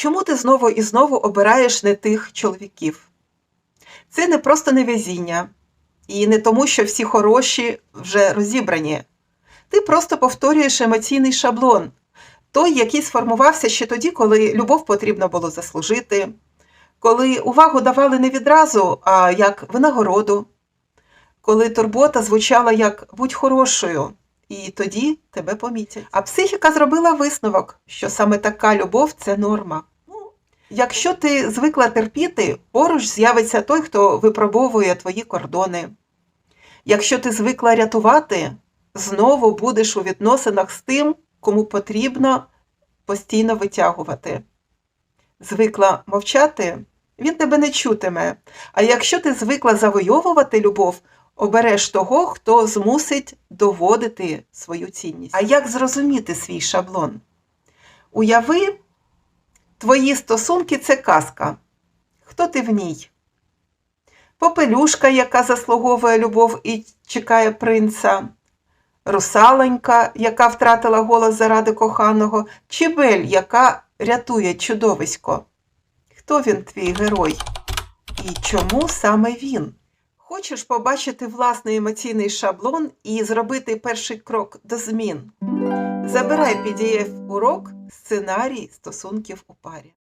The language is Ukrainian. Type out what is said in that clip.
Чому ти знову і знову обираєш не тих чоловіків? Це не просто невезіння, і не тому, що всі хороші вже розібрані. Ти просто повторюєш емоційний шаблон, той, який сформувався ще тоді, коли любов потрібно було заслужити, коли увагу давали не відразу, а як винагороду, коли турбота звучала як будь хорошою, і тоді тебе помітять. А психіка зробила висновок, що саме така любов це норма. Якщо ти звикла терпіти, поруч з'явиться той, хто випробовує твої кордони. Якщо ти звикла рятувати, знову будеш у відносинах з тим, кому потрібно постійно витягувати. Звикла мовчати, він тебе не чутиме. А якщо ти звикла завойовувати любов, обереш того, хто змусить доводити свою цінність. А як зрозуміти свій шаблон? Уяви, твої стосунки це казка. Хто ти в ній? Попелюшка, яка заслуговує любов і чекає принца, русаленька, яка втратила голос заради коханого, чи бель, яка рятує чудовисько. Хто він твій герой? І чому саме він? Хочеш побачити власний емоційний шаблон і зробити перший крок до змін? Забирай PDF урок сценарій стосунків у парі.